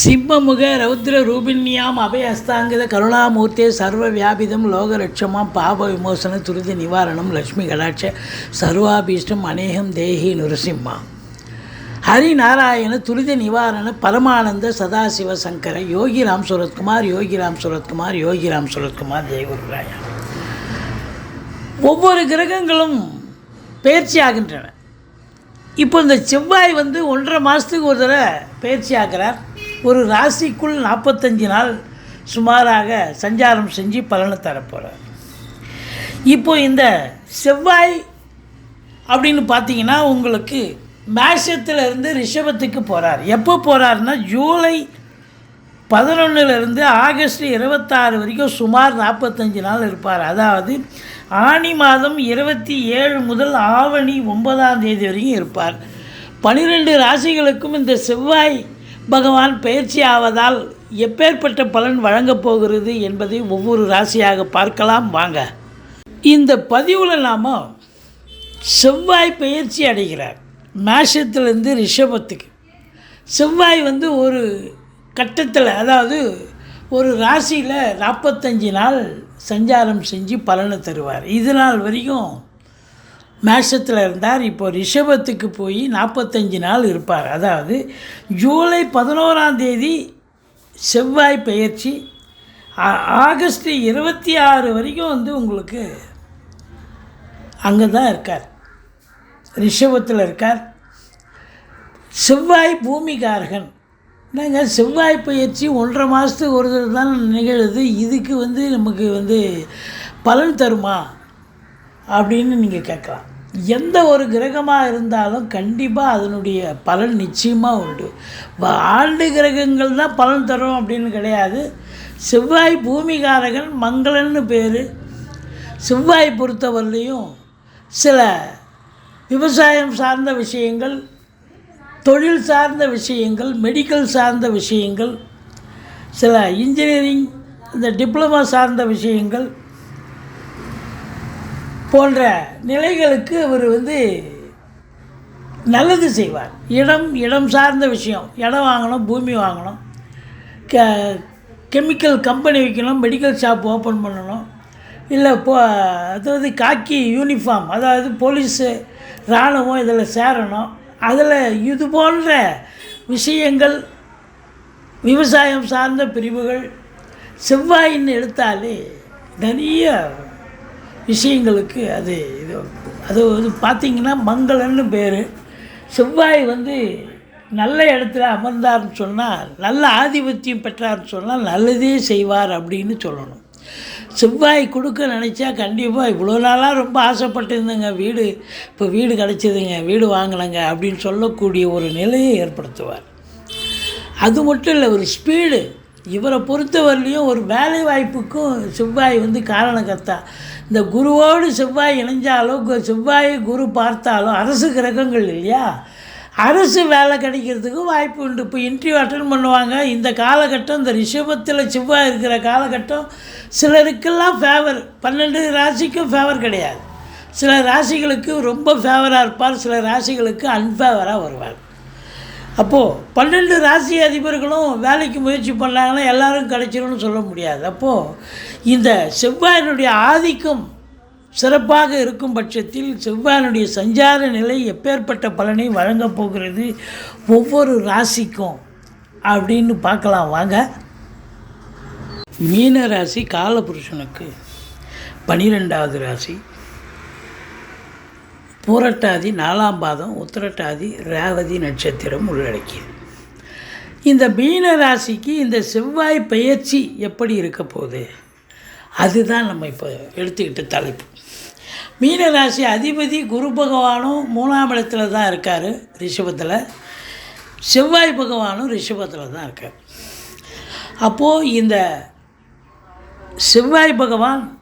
சிம்மமுக ரௌத்ர ரூபிண்யாம் அபயஸ்தாங்கித கருணாமூர்த்தே சர்வ வியாபிதம் லோகலட்சமாம் பாப விமோசன துரித நிவாரணம் லக்ஷ்மி கடாட்ச சர்வாபீஷ்டம் அநேகம் தேஹி நுரசிம்மா. ஹரிநாராயண துரித நிவாரண பரமானந்த சதாசிவ சங்கர யோகிராம் சுரத்குமார் யோகிராம் சுரத்குமார் யோகிராம் சுரத்குமார் ஜெயகுருராயா ஒவ்வொரு கிரகங்களும் பயிற்சி ஆகின்றன. இப்போ இந்த செவ்வாய் வந்து ஒன்றரை மாதத்துக்கு ஒரு தடவை பயிற்சி ஆகிறார். ஒரு ராசிக்குள் நாற்பத்தஞ்சு நாள் சுமாராக சஞ்சாரம் செஞ்சு பலனை தரப்போகிறார் இப்போ இந்த செவ்வாய் அப்படின்னு பார்த்தீங்கன்னா உங்களுக்கு மேஷத்துல இருந்து ரிஷபத்துக்கு போகிறார் எப்போ போகிறாருன்னா ஜூலை பதினொன்றுலேருந்து ஆகஸ்ட் இருபத்தாறு வரைக்கும் சுமார் நாற்பத்தஞ்சு நாள் இருப்பார். அதாவது ஆனி மாதம் இருபத்தி ஏழு முதல் ஆவணி ஒன்பதாம் தேதி வரைக்கும் இருப்பார். பனிரெண்டு ராசிகளுக்கும் இந்த செவ்வாய் பகவான் பயிற்சி ஆவதால் எப்பேற்பட்ட பலன் வழங்கப் போகிறது என்பதை ஒவ்வொரு ராசியாக பார்க்கலாம் வாங்க. இந்த பதிவில் நாம் செவ்வாய் பயிற்சி அடைகிறார். மேஷத்துலேருந்து ரிஷபத்துக்கு. செவ்வாய் வந்து ஒரு கட்டத்தில் அதாவது ஒரு ராசியில் நாற்பத்தஞ்சு நாள் சஞ்சாரம் செஞ்சு பலனை தருவார். இது நாள் வரைக்கும் மேஷத்தில் இருந்தார். இப்போ ரிஷபத்துக்கு போய் நாற்பத்தஞ்சு நாள் இருப்பார். அதாவது ஜூலை பதினோராம் தேதி செவ்வாய் பெயர்ச்சி. ஆ- ஆகஸ்ட் இருபத்தி ஆறு வரைக்கும் வந்து உங்களுக்கு அங்கே தான் இருக்கார். ரிஷபத்தில் இருக்கார். செவ்வாய் பூமிகாரகன். என்னங்க? செவ்வாய் பயிற்சி ஒன்றரை மாதத்துக்கு ஒரு தடவை தான் நிகழுது. இதுக்கு வந்து நமக்கு வந்து பலன் தருமா? அப்படின்னு நீங்கள் கேட்கலாம். எந்த ஒரு கிரகமாக இருந்தாலும் கண்டிப்பாக அதனுடைய பலன் நிச்சயமாக உண்டு. ஆண்டு கிரகங்கள் தான் பலன் தரும் அப்படின்னு கிடையாது. செவ்வாய் பூமிகாரகன் மங்களன்னு பேர். செவ்வாய் பொறுத்தவரையிலையும் சில விவசாயம் சார்ந்த விஷயங்கள் தொழில் சார்ந்த விஷயங்கள் மெடிக்கல் சார்ந்த விஷயங்கள் சில இன்ஜினியரிங் இந்த டிப்ளமா சார்ந்த விஷயங்கள் போன்ற நிலைகளுக்கு அவர் வந்து நல்லது செய்வார். இடம் இடம் சார்ந்த விஷயம். இடம் வாங்கணும் பூமி வாங்கணும். க கெமிக்கல் கம்பெனி வைக்கணும் மெடிக்கல் ஷாப் ஓப்பன் பண்ணணும். இல்லை போ அதாவது காக்கி யூனிஃபார்ம் அதாவது போலீஸு இராணுவம் இதில் சேரணும். அதில் இது போன்ற விஷயங்கள் விவசாயம் சார்ந்த பிரிவுகள் செவ்வாயின்னு எடுத்தாலே நிறைய விஷயங்களுக்கு அது இது அது வந்து பார்த்திங்கன்னா மங்களன்னு பேர். செவ்வாய் வந்து நல்ல இடத்துல அமர்ந்தார்னு சொன்னால் நல்ல ஆதிபத்தியம் பெற்றார்னு சொன்னால் நல்லதே செய்வார் அப்படின்னு சொல்லணும். செவ்வாய் கொடுக்க நினச்சா கண்டிப்பாக இவ்வளோ நாளாக ரொம்ப ஆசைப்பட்டிருந்தேங்க. வீடு இப்போ வீடு கிடச்சிதுங்க வீடு வாங்கினங்க அப்படின்னு சொல்லக்கூடிய ஒரு நிலையை ஏற்படுத்துவார். அது மட்டும் இல்லை ஒரு ஸ்பீடு இவரை பொறுத்தவரையிலையும் ஒரு வேலை வாய்ப்புக்கும் செவ்வாய் வந்து காரணகர்த்தா இந்த குருவோடு செவ்வாய் இணைஞ்சாலோ கு- குரு பார்த்தாலோ அரசு கிரகங்கள் இல்லையா? அரசு வேலை கிடைக்கிறதுக்கும் வாய்ப்பு உண்டு. இப்போ இன்டர்வியூ அட்டன் பண்ணுவாங்க. இந்த காலகட்டம் இந்த ரிஷபத்தில் செவ்வாய் இருக்கிற காலகட்டம் சிலருக்கெல்லாம் ஃபேவர் பன்னெண்டு ராசிக்கும் ஃபேவர் கிடையாது. சில ராசிகளுக்கு ரொம்ப ஃபேவராக இருப்பார் சில ராசிகளுக்கு அன்ஃபேவராக வருவார். அப்போது பன்னெண்டு ராசி அதிபர்களும் வேலைக்கு முயற்சி பண்ணாங்கன்னா எல்லாரும் கிடைச்சிரும்னு சொல்ல முடியாது. அப்போது இந்த செவ்வாயினுடைய ஆதிக்கம் சிறப்பாக இருக்கும் பட்சத்தில் செவ்வாயினுடைய சஞ்சார நிலை எப்பேற்பட்ட பலனை வழங்கப் போகிறது ஒவ்வொரு ராசிக்கும் அப்படின்னு பார்க்கலாம். வாங்க. மீன ராசி காலபுருஷனுக்கு பனிரெண்டாவது ராசி. பூரட்டாதி நாலாம் பாதம் உத்திரட்டாதி ரேவதி நட்சத்திரம் உள்ளடக்கியது. இந்த மீன ராசிக்கு இந்த செவ்வாய் பெயர்ச்சி எப்படி இருக்க போகுது? அதுதான் நம்ம இப்போ எடுத்துக்கிட்ட தலைப்பு. மீன ராசி அதிபதி குரு பகவானும் மூணாம் இடத்துல தான் இருக்கார் ரிஷபத்தில். செவ்வாய் பகவானும் ரிஷபத்தில் தான் இருக்கார். அப்போது இந்த செவ்வாய் பகவான்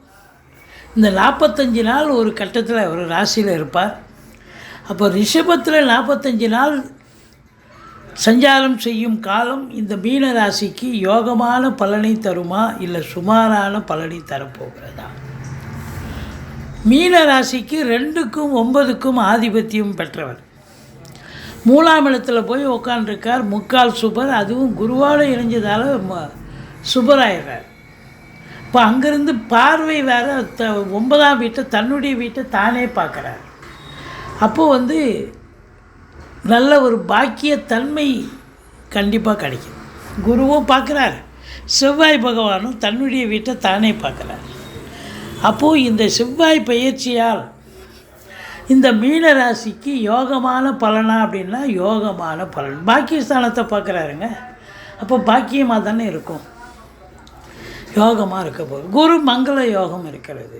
இந்த நாற்பத்தஞ்சு நாள் ஒரு கட்டத்தில் ஒரு ராசியில் இருப்பார். அப்போ ரிஷபத்தில் நாற்பத்தஞ்சு நாள் சஞ்சாரம் செய்யும் காலம் இந்த மீன ராசிக்கு யோகமான பலனை தருமா இல்லை சுமாரான பலனை தரப்போகிறதா? மீன ராசிக்கு ரெண்டுக்கும் ஒன்பதுக்கும் ஆதிபத்தியம் பெற்றவர். மூணாம் இடத்துல போய் உக்காண்டிருக்கார் முக்கால் சுபர் அதுவும் குருவோடு இணைஞ்சதால் ம- சுபராயிடுறார் இப்போ அங்கேருந்து பார்வை வேறு த ஒன்பதாம் வீட்டை தன்னுடைய வீட்டை தானே பார்க்குறார். அப்போது வந்து நல்ல ஒரு பாக்கியத்தன்மை கண்டிப்பாக கிடைக்கும். குருவும் பார்க்குறார். செவ்வாய் பகவானும் தன்னுடைய வீட்டை தானே பார்க்குறார். அப்போது இந்த செவ்வாய் பயிற்சியால் இந்த மீன ராசிக்கு யோகமான பலனா அப்படின்னா யோகமான பலன். பாக்கியஸ்தானத்தை பார்க்குறாருங்க. அப்போ பாக்கியமாக தானே இருக்கும். யோகமாக இருக்க போகுது. குரு மங்கள யோகம் இருக்கிறது.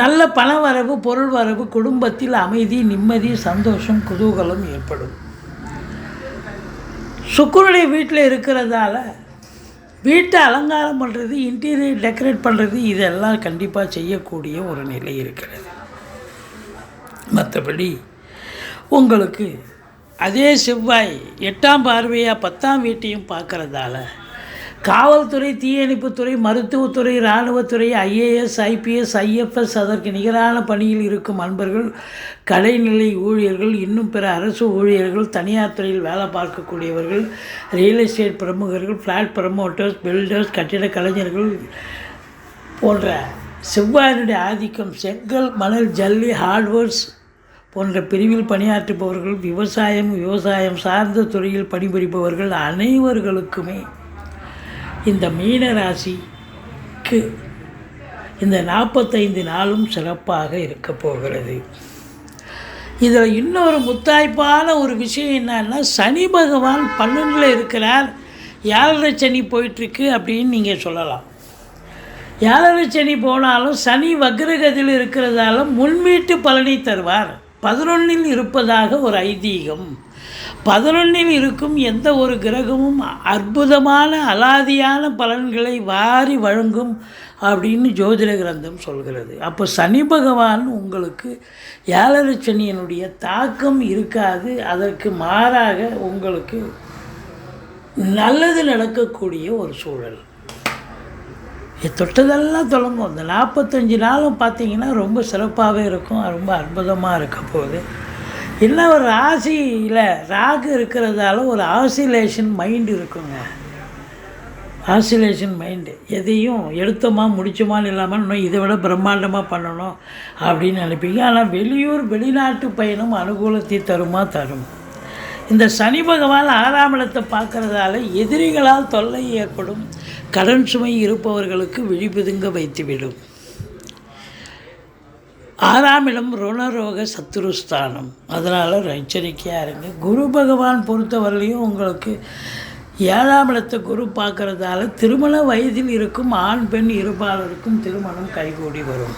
நல்ல பண வரவு பொருள் வரவு குடும்பத்தில் அமைதி நிம்மதி சந்தோஷம் குதூகலம் ஏற்படும். சுக்குருடைய வீட்டில் இருக்கிறதால வீட்டை அலங்காரம் பண்ணுறது இன்டீரியர் டெக்கரேட் பண்ணுறது இதெல்லாம் கண்டிப்பாக செய்யக்கூடிய ஒரு நிலை இருக்கிறது. மற்றபடி உங்களுக்கு அதே செவ்வாய் எட்டாம் பார்வையாக பத்தாம் வீட்டையும் பார்க்குறதால காவல்துறை தீயணைப்புத்துறை மருத்துவத்துறை இராணுவத்துறை ஐஏஎஸ் ஐபிஎஸ் ஐஎஃப்எஸ் அதற்கு நிகரான பணியில் இருக்கும் அன்பர்கள் கடைநிலை ஊழியர்கள் இன்னும் பிற அரசு ஊழியர்கள் தனியார் துறையில் வேலை பார்க்கக்கூடியவர்கள் ரியல் எஸ்டேட் பிரமுகர்கள் ஃப்ளாட் ப்ரமோட்டர்ஸ் பில்டர்ஸ் கட்டிட கலைஞர்கள் போன்ற செவ்வாயினுடைய ஆதிக்கம் செங்கல் மணல் ஜல்லி ஹார்ட்வேர்ஸ் போன்ற பிரிவில் பணியாற்றுபவர்கள் விவசாயம் விவசாயம் சார்ந்த துறையில் பணிபுரிபவர்கள் அனைவர்களுக்குமே இந்த மீன ராசிக்கு இந்த நாற்பத்தைந்து நாளும் சிறப்பாக இருக்க போகிறது. இதில் இன்னொரு முத்தாய்ப்பான ஒரு விஷயம் என்னன்னா சனி பகவான் பன்னெண்டில் இருக்கிறார். ஏழரை சனி போயிட்டுருக்கு அப்படின்னு நீங்கள் சொல்லலாம். ஏழரை சனி போனாலும் சனி வக்ரகதியில் இருக்கிறதால முன்வீட்டு பலனை தருவார். பதினொன்னில் இருப்பதாக ஒரு ஐதீகம். பதினொன்னில் இருக்கும் எந்த ஒரு கிரகமும் அற்புதமான அலாதியான பலன்களை வாரி வழங்கும் அப்படின்னு ஜோதிட கிரந்தம் சொல்கிறது. அப்போ சனி பகவான் உங்களுக்கு ஏழரை தாக்கம் இருக்காது. அதற்கு மாறாக உங்களுக்கு நல்லது நடக்கக்கூடிய ஒரு சூழல். தொட்டதெல்லாம் தொடங்கும். இந்த நாற்பத்தஞ்சு நாளும் பார்த்தீங்கன்னா ரொம்ப சிறப்பாகவே இருக்கும். ரொம்ப அற்புதமாக இருக்க போகுது. இல்லை ஒரு ராசியில் ராகு இருக்கிறதால ஒரு ஆசிலேஷன் மைண்டு இருக்குங்க. ஆசிலேஷன் மைண்டு எதையும் எடுத்தோமா முடிச்சோமான்னு இல்லாமல் இன்னும் இதை விட பிரம்மாண்டமாக பண்ணணும் அப்படின்னு நினைப்பீங்க. ஆனால் வெளியூர் வெளிநாட்டு பயணம் அனுகூலத்தை தருமா? தரும். இந்த சனி பகவான் ஆறாம் இடத்தை பார்க்குறதால எதிரிகளால் தொல்லை ஏற்படும். கடன் சுமை இருப்பவர்களுக்கு விழிப்புதுங்க வைத்துவிடும். ஆறாம் இடம் ருணரோக சத்துருஸ்தானம். அதனால் எச்சரிக்கையாக இருங்க. குரு பகவான் பொறுத்தவரையிலையும் உங்களுக்கு ஏழாம் இடத்தை குரு பார்க்குறதால திருமண வயதில் இருக்கும் ஆண் பெண் இருபாலருக்கும் திருமணம் கைகூடி வரும்.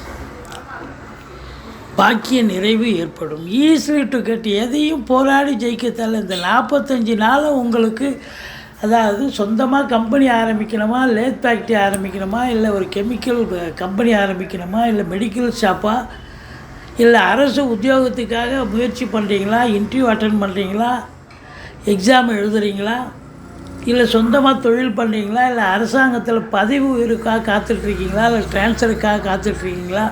பாக்கிய நிறைவு ஏற்படும். ஈஸ்வீட்டு டு எதையும் போராடி ஜெயிக்கத்தால் இந்த நாற்பத்தஞ்சு நாளும் உங்களுக்கு அதாவது சொந்தமாக கம்பெனி ஆரம்பிக்கணுமா லேத் ஃபேக்ட்ரி ஆரம்பிக்கணுமா இல்லை ஒரு கெமிக்கல் கம்பெனி ஆரம்பிக்கணுமா இல்லை மெடிக்கல் ஷாப்பா இல்லை அரசு உத்தியோகத்துக்காக முயற்சி பண்ணுறீங்களா இன்டர்வியூ அட்டன் பண்ணுறீங்களா எக்ஸாம் எழுதுறீங்களா இல்லை சொந்தமாக தொழில் பண்ணுறீங்களா இல்லை அரசாங்கத்தில் பதவி உயருக்காக காத்துட்ருக்கீங்களா இல்லை ட்ரான்ஸ்ஃபருக்காக காத்துட்ருக்கீங்களா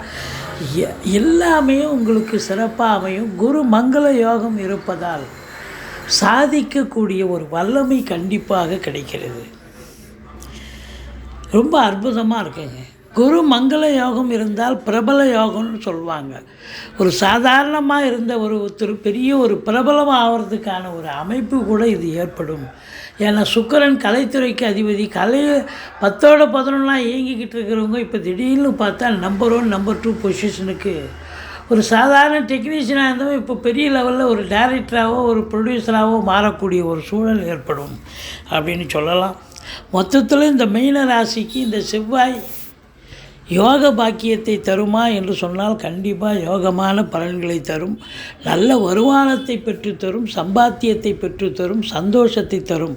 எ- எல்லாமே உங்களுக்கு சிறப்பாக அமையும். குரு மங்கள யோகம் இருப்பதால். சாதிக்கக்கூடிய ஒரு வல்லமை கண்டிப்பாக கிடைக்கிறது. ரொம்ப அற்புதமாக இருக்குங்க. குரு மங்கள யோகம் இருந்தால் பிரபல யோகம்னு சொல்லுவாங்க. ஒரு சாதாரணமாக இருந்த ஒரு ஒருத்தர் பெரிய ஒரு பிரபலம் ஆகிறதுக்கான ஒரு அமைப்பு கூட இது ஏற்படும். ஏன்னா சுக்கரன் கலைத்துறைக்கு அதிபதி கலை பத்தோட பதினொன்றாம் இயங்கிக்கிட்டு இருக்கிறவங்க இப்போ திடீர்னு பார்த்தா நம்பர் ஒன் நம்பர் டூ பொசிஷனுக்கு ஒரு சாதாரண டெக்னீஷியனாக இருந்தவன் இப்போ பெரிய லெவலில் ஒரு டைரக்டராகவோ ஒரு ப்ரொடியூசராகவோ மாறக்கூடிய ஒரு சூழல் ஏற்படும் அப்படின்னு சொல்லலாம். மொத்தத்தில் இந்த மீன ராசிக்கு இந்த செவ்வாய் யோக பாக்கியத்தை தருமா என்று சொன்னால் கண்டிப்பாக யோகமான பலன்களை தரும். நல்ல வருமானத்தை பெற்றுத்தரும் சம்பாத்தியத்தை பெற்றுத்தரும் சந்தோஷத்தை தரும்.